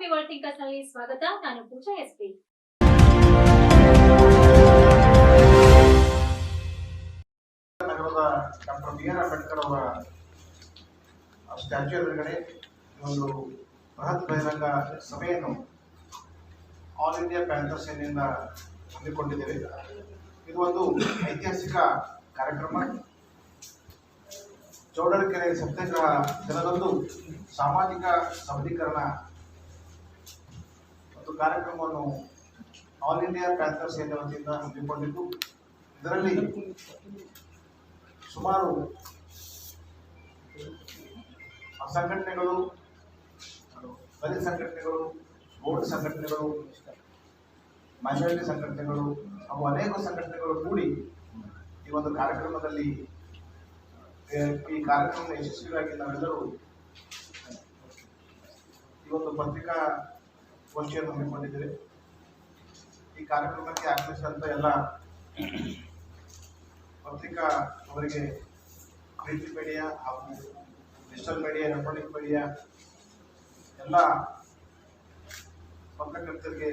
ಮಾತೃಭೂಮಿ world ಥಿಂಕರ್ಸ್ನಲ್ಲಿ ಸ್ವಾಗತ. ನಾನು ಪೂಜಾ ಎಸ್ಪಿ. ನಗರದ ಡಾಕ್ಟರ್ ಬಿ ಆರ್ ಅಂಬೇಡ್ಕರ್ ಅವರ ಸ್ಟ್ಯಾಚ್ಯೂ ಎದುರುಗಡೆ ಒಂದು ಬೃಹತ್ ಬಹಿರಂಗ ಸಭೆಯನ್ನು ಆಲ್ ಇಂಡಿಯಾ ಪ್ಯಾಂಥರ್ ಸೇನೆಯಿಂದ ಹಮ್ಮಿಕೊಂಡಿದ್ದೇವೆ. ಇದು ಒಂದು ಐತಿಹಾಸಿಕ ಕಾರ್ಯಕ್ರಮ. ಚೌಡರಕೆರೆ ಸತ್ಯಾಗ್ರಹ ದಿನದಂದು ಸಾಮಾಜಿಕ ಸಬಲೀಕರಣ ಒಂದು ಕಾರ್ಯಕ್ರಮವನ್ನು ಆಲ್ ಇಂಡಿಯಾ ಪ್ಯಾಂಥರ್ ಸೇನೆ ವತಿಯಿಂದ ಹಮ್ಮಿಕೊಂಡಿದ್ದು. ಇದರಲ್ಲಿ ಸುಮಾರು ಸಂಘಟನೆಗಳು ದಲಿತ ಸಂಘಟನೆಗಳು, ಬೋರ್ಡ್ ಸಂಘಟನೆಗಳು ಮೈನಾರಿಟಿ ಸಂಘಟನೆಗಳು, ಹಾಗೂ ಅನೇಕ ಸಂಘಟನೆಗಳು ಕೂಡಿ ಈ ಒಂದು ಕಾರ್ಯಕ್ರಮದಲ್ಲಿ, ಈ ಕಾರ್ಯಕ್ರಮ ಯಶಸ್ವಿಯಾಗಿ ನಾವೆಲ್ಲರೂ ಈ ಒಂದು ಪತ್ರಿಕಾ ಗೋಷ್ಠಿಯನ್ನು ಹಮ್ಮಿಕೊಂಡಿದ್ದೇವೆ ಈ ಕಾರ್ಯಕ್ರಮಕ್ಕೆ ಆಗಮಿಸಿದಂಥ ಎಲ್ಲ ಪತ್ರಿಕಾ ಅವರಿಗೆ ಪ್ರಿಂಟ್ ಮೀಡಿಯಾ ಹಾಗೂ ಡಿಜಿಟಲ್ ಮೀಡಿಯಾ ಎಲೆಕ್ಟ್ರಾನಿಕ್ ಮೀಡಿಯಾ ಎಲ್ಲ ಪತ್ರಕರ್ತರಿಗೆ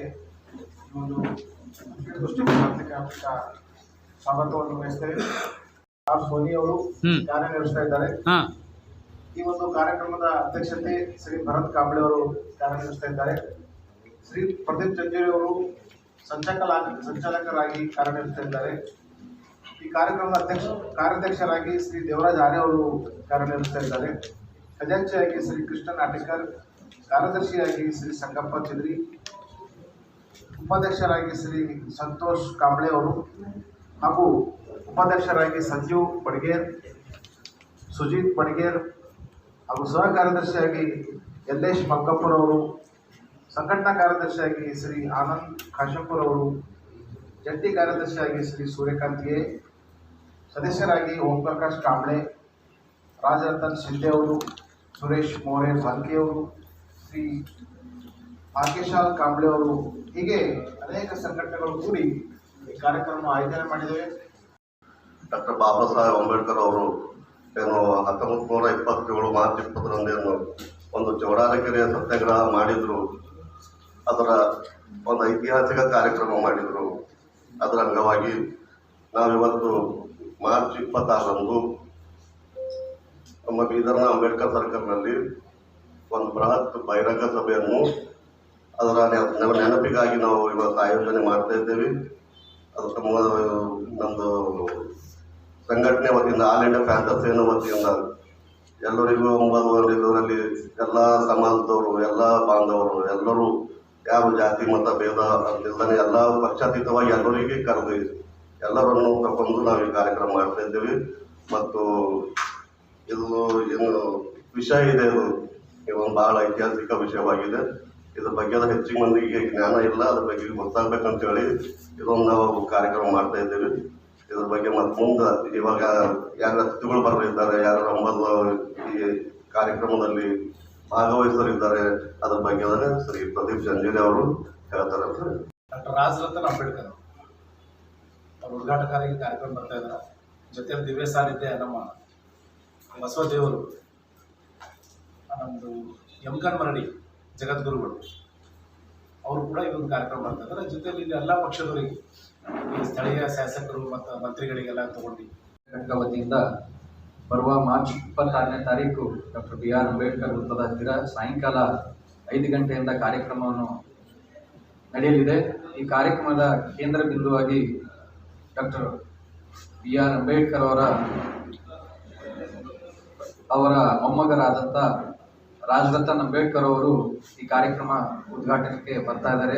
ಈ ಒಂದು ದೃಷ್ಟಿ ಪತ್ರಿಕಾ ಪತ್ರಿಕಾ ಸ್ವಾಗತವನ್ನು ವಹಿಸ್ತೇವೆ. ಆರ್ ಸೋನಿ ಅವರು. ಕಾರ್ಯನಿರ್ವಹಿಸ್ತಾ ಇದ್ದಾರೆ. ಈ ಒಂದು ಕಾರ್ಯಕ್ರಮದ ಅಧ್ಯಕ್ಷತೆ ಶ್ರೀ ಭರತ್ ಕಾಂಬಳೆ ಅವರು ಕಾರ್ಯನಿರ್ವಹಿಸ್ತಾ ಇದ್ದಾರೆ. ಶ್ರೀ ಪ್ರದೀಪ್ ಚಂಜೇರಿ ಅವರು ಸಂಚಾಲಕ ಸಂಚಾಲಕರಾಗಿ ಕಾರ್ಯನಿರ್ವಹಿಸುತ್ತಿದ್ದಾರೆ. ಈ ಕಾರ್ಯಕ್ರಮದ ಅಧ್ಯಕ್ಷ ಕಾರ್ಯಾಧ್ಯಕ್ಷರಾಗಿ ಶ್ರೀ ದೇವರಾಜ್ ಆರ್ಯ ಅವರು ಕಾರ್ಯನಿರ್ವಹಿಸ್ತಾ ಶ್ರೀ ಕೃಷ್ಣ ನಾಟಕರ್ ಕಾರ್ಯದರ್ಶಿಯಾಗಿ ಶ್ರೀ ಸಂಗಪ್ಪ ಚಂದ್ರಿ, ಉಪಾಧ್ಯಕ್ಷರಾಗಿ ಶ್ರೀ ಸಂತೋಷ್ ಕಾಂಬ್ಳೆ ಅವರು ಹಾಗೂ ಉಪಾಧ್ಯಕ್ಷರಾಗಿ ಸಂಜೀವ್ ಬಡ್ಗೇರ್, ಸುಜಿತ್ ಬಡ್ಗೇರ್ ಹಾಗೂ ಸಹ ಕಾರ್ಯದರ್ಶಿಯಾಗಿ ಯಲ್ಲೇಶ್ ಮಲ್ಕಾಪುರ್ ಅವರು ಸಂಘಟನಾ ಕಾರ್ಯದರ್ಶಿಯಾಗಿ ಶ್ರೀ ಆನಂದ್ ಕಾಶಂಪುರ್ ಅವರು, ಜಂಟಿ ಕಾರ್ಯದರ್ಶಿಯಾಗಿ ಶ್ರೀ ಸೂರ್ಯಕಾಂತ್ ಎ ಸದಸ್ಯರಾಗಿ ಓಂ ಪ್ರಕಾಶ್ ಕಾಂಬ್ಳೆ, ರಾಜರತನ್ ಶಿಂದೆ ಅವರು, ಸುರೇಶ್ ಮೋರೆ ಅವರು, ಶ್ರೀ ಆಕೇಶಾಲ್ ಕಾಂಬ್ಳೆ ಅವರು, ಹೀಗೆ ಅನೇಕ ಸಂಘಟನೆಗಳು ಕೂಡಿ ಈ ಕಾರ್ಯಕ್ರಮ ಆಯೋಜನೆ ಮಾಡಿದ್ದೇವೆ. ಡಾಕ್ಟರ್ ಬಾಬಾ ಸಾಹೇಬ್ ಅಂಬೇಡ್ಕರ್ ಅವರು ಏನು ಹತ್ತೊಂಬತ್ತು ನೂರ ಇಪ್ಪತ್ತೇಳು ಮಾರ್ಚ್ ಇಪ್ಪತ್ತರಂದೇನು ಒಂದು ಚೌಡಾರಕೆರೆಯ ಸತ್ಯಾಗ್ರಹ ಮಾಡಿದರು. ಅದರ ಒಂದು ಐತಿಹಾಸಿಕ ಕಾರ್ಯಕ್ರಮ ಮಾಡಿದರು. ಅದರ ಅಂಗವಾಗಿ ನಾವಿವತ್ತು ಮಾರ್ಚ್ ಇಪ್ಪತ್ತಾರರಂದು ನಮ್ಮ ಬೀದರ್ನ ಅಂಬೇಡ್ಕರ್ ಸರ್ಕಲ್ನಲ್ಲಿ ಒಂದು ಬೃಹತ್ ಬಹಿರಂಗ ಸಭೆಯನ್ನು ಅದರ ನೆನ- ನೆನಪಿಗಾಗಿ ನಾವು ಇವತ್ತು ಆಯೋಜನೆ ಮಾಡ್ತಾ ಇದ್ದೇವೆ. ಅದು ನಮ್ಮದು ಸಂಘಟನೆ ವತಿಯಿಂದ ಆಲ್ ಇಂಡಿಯಾ ಪ್ಯಾಂಥರ್ ಸೇನೆ ವತಿಯಿಂದ ಎಲ್ಲರಿಗೂ ಒಂಬತ್ತು ಎಲ್ಲ ಸಮಾಜದವರು, ಎಲ್ಲ ಬಾಂಧವರು, ಎಲ್ಲರೂ ಯಾವ ಜಾತಿ, ಮತ, ಭೇದ ಅಂತಿಲ್ಲದೆ ಎಲ್ಲ ಪಕ್ಷಾತೀತವಾಗಿ ಎಲ್ಲರಿಗೆ ಕರೆದು ಎಲ್ಲರನ್ನು ತಗೊಂಡು ನಾವು ಈ ಕಾರ್ಯಕ್ರಮ ಮಾಡ್ತಾ ಇದ್ದೇವೆ. ಮತ್ತು ಇದು ಏನು ವಿಷಯ ಇದೆ ಇದು ಇದೊಂದು ಬಹಳ ಐತಿಹಾಸಿಕ ವಿಷಯವಾಗಿದೆ. ಇದ್ರ ಬಗ್ಗೆ ಹೆಚ್ಚಿನ ಮಂದಿಗೆ ಜ್ಞಾನ ಇಲ್ಲ. ಅದ್ರ ಬಗ್ಗೆ ಗೊತ್ತಾಗ್ಬೇಕಂತೇಳಿ ಇದೊಂದು ನಾವು ಕಾರ್ಯಕ್ರಮ ಮಾಡ್ತಾ ಇದ್ದೇವೆ. ಇದ್ರ ಬಗ್ಗೆ ಮತ್ತೆ ಮುಂದೆ ಇವಾಗ ಯಾರು ಅತಿಥಿಗಳು ಬರಲಿದ್ದಾರೆ ಯಾರು ಒಂಬತ್ತು ಈ ಕಾರ್ಯಕ್ರಮದಲ್ಲಿ ಭಾಗವಹಿಸಲಿದ್ದಾರೆ ಅದ್ರ ಬಗ್ಗೆ ಅಂದ್ರೆ ಶ್ರೀ ಪ್ರದೀಪ್ ಜಂಜೇರಿ ಅವರು ಹೇಳ್ತಾರೆ ಅಂತ ಡಾಕ್ಟರ್ ರಾಜರತ್ನ ಅಂಬೇಡ್ಕರ್ ಅವರು. ಉದ್ಘಾಟಕರಾಗಿ ಕಾರ್ಯಕ್ರಮ ಬರ್ತಾ ಇದ್ದಾರೆ. ಜೊತೆಯಲ್ಲಿ ದಿವ್ಯ ಸಾನ್ನಿಧ್ಯ ನಮ್ಮ ಬಸವದೇವರು. ನಮ್ಮದು ಯಮಕನ್ ಮರಡಿ ಜಗದ್ಗುರುಗಳು. ಅವರು ಕೂಡ ಈ ಒಂದು ಕಾರ್ಯಕ್ರಮ ಮಾಡ್ತಾ ಇದ್ದಾರೆ. ಜೊತೆಯಲ್ಲಿ ಇಲ್ಲಿ ಎಲ್ಲ ಪಕ್ಷದವರಿಗೆ ಈ ಸ್ಥಳೀಯ ಶಾಸಕರು ಮತ್ತು ಮಂತ್ರಿಗಳಿಗೆಲ್ಲ ತಗೊಂಡು. ಘಟಕ ವತಿಯಿಂದ ಬರುವ ಮಾರ್ಚ್ ಇಪ್ಪತ್ತಾರನೇ ತಾರೀಕು ಡಾಕ್ಟರ್ ಬಿ ಆರ್ ಅಂಬೇಡ್ಕರ್ ವೃತ್ತದ ಹತ್ತಿರ ಸಾಯಂಕಾಲ ಐದು ಗಂಟೆಯಿಂದ ಕಾರ್ಯಕ್ರಮವನ್ನು ನಡೆಯಲಿದೆ. ಈ ಕಾರ್ಯಕ್ರಮದ ಕೇಂದ್ರ ಬಿಂದುವಾಗಿ ಡಾಕ್ಟರ್ ಬಿ ಆರ್ ಅಂಬೇಡ್ಕರ್ ಅವರ ಅವರ ಮೊಮ್ಮಗರಾದಂಥ ರಾಜರತನ್ ಅಂಬೇಡ್ಕರ್ ಅವರು ಈ ಕಾರ್ಯಕ್ರಮ ಉದ್ಘಾಟನೆಗೆ ಬರ್ತಾ ಇದ್ದಾರೆ.